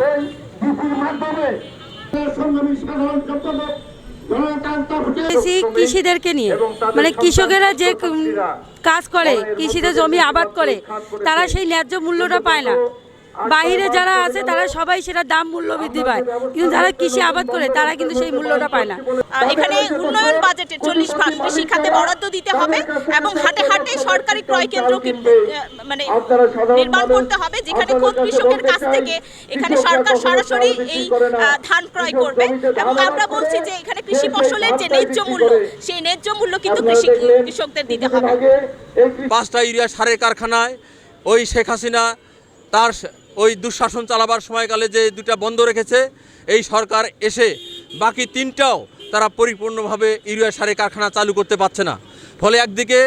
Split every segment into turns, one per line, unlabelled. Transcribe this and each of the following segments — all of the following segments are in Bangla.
ওই ডিসির মাধ্যমে সংগ্রামী সাধারণ সম্পাদক
কৃষি কৃষিদেরকে নিয়ে মানে কৃষকেরা যে কাজ করে কৃষিতে জমি আবাদ করে তারা সেই ন্যায্য মূল্যটা পায় না। বাইরে যারা আছে তারা সবাই সেটা দাম মূল্য বৃদ্ধি পায়। কিন্তু যারা কৃষি আবাদ করে তারা কিন্তু সেই মূল্যটা পায় না।
এখানে উন্নয়ন বাজেটে চল্লিশ ভাগ কৃষি খাতে বরাদ্দ দিতে হবে এবং হাটে হাটে সরকারি ক্রয় কেন্দ্র মানে নির্মাণ করতে হবে যেখানে খোদ কৃষকের কাছ থেকে এখানে সরকার সরাসরি এই ধান ক্রয় করবে। এবং আমরা বলছি যে এখানে কৃষি ফসলের যে ন্যায্য মূল্য সেই ন্যায্য মূল্য কিন্তু কৃষি কৃষকদের দিতে হবে।
পাঁচটা ইউরিয়া সারের কারখানায় ওই শেখ হাসিনা তার ওই দুঃশাসন চালাবার সময়কালে যে দুটা বন্ধ রেখেছে, এই সরকার এসে বাকি তিনটাও তারা পরিপূর্ণভাবে ইউরিয়া সারের কারখানা চালু করতে পারছে না। ফলে একদিকে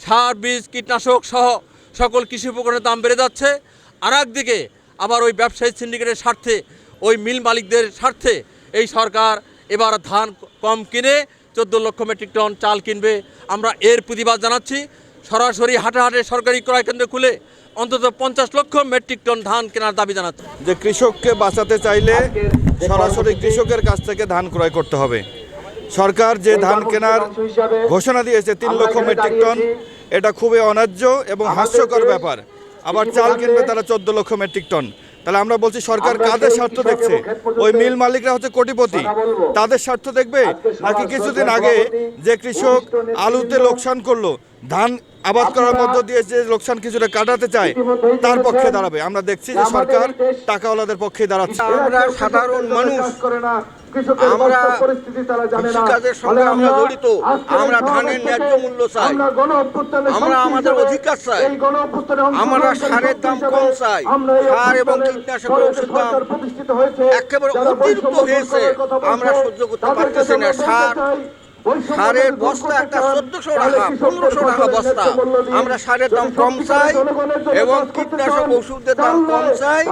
সার, বীজ, কীটনাশক সহ সকল কৃষি উপকরণের দাম বেড়ে যাচ্ছে, আর একদিকে আবার ওই ব্যবসায়ী সিন্ডিকেটের স্বার্থে, ওই মিল মালিকদের স্বার্থে এই সরকার এবার ধান কম কিনে চোদ্দ লক্ষ মেট্রিক টন চাল কিনবে। আমরা এর প্রতিবাদ জানাচ্ছি। সরাসরি হাটে হাটে সরকারি ক্রয় কেন্দ্র খুলে অন্তত পঞ্চাশ লক্ষ মেট্রিক টন ধান কেনার দাবি জানাচ্ছে।
যে কৃষককে বাঁচাতে চাইলে সরাসরি কৃষকের কাছ থেকে ধান ক্রয় করতে হবে। সরকার যে ধান কেনার ঘোষণা দিয়েছে তিন লক্ষ মেট্রিক টন এটা খুবই অন্যায্য এবং হাস্যকর ব্যাপার। আবার চাল কিনবে তারা চোদ্দ লক্ষ মেট্রিক টন। তাহলে আমরা বলছি সরকার কাদের স্বার্থ দেখছে? ওই মিল মালিকরা হচ্ছে কোটিপতি। তাদের স্বার্থ দেখবে? নাকি কিছুদিন আগে যে কৃষক আলুতে লোকসান করল ধান আবাদ করার মধ্য দিয়ে যে লোকসান কিছুটা কাটাতে চায় তার পক্ষে দাঁড়াবে। আমরা দেখছি যে সরকার টাকাওয়ালাদের পক্ষে দাঁড়াচ্ছে।
আমরা সাধারণ মানুষ। আমরা কৃষিকাজের সঙ্গে আমরা জড়িত। আমরা ধানের ন্যায্য মূল্য চাই। আমরা আমাদের অধিকার চাই। আমরা সারের দাম কম চাই। সার এবং কীটনাশকের ওষুধ দাম একেবারে অতিরিক্ত হয়েছে। আমরা সহ্য করতে পারতেছি না। সার সারের বস্তা একটা চোদ্দশো টাকা পনেরোশো টাকা বস্তা। আমরা সারের দাম কম চাই এবং কীটনাশক ওষুধের দাম কম চাই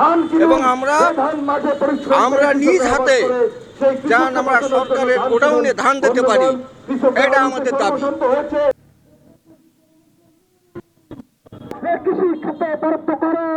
এবং আমরা আমরা নিজ হাতে যান আমরা সরকারের গোডাউনে ধান দিতে পারি। এটা আমাদের দাবি।
কৃষি খাতে বরাদ্দ করো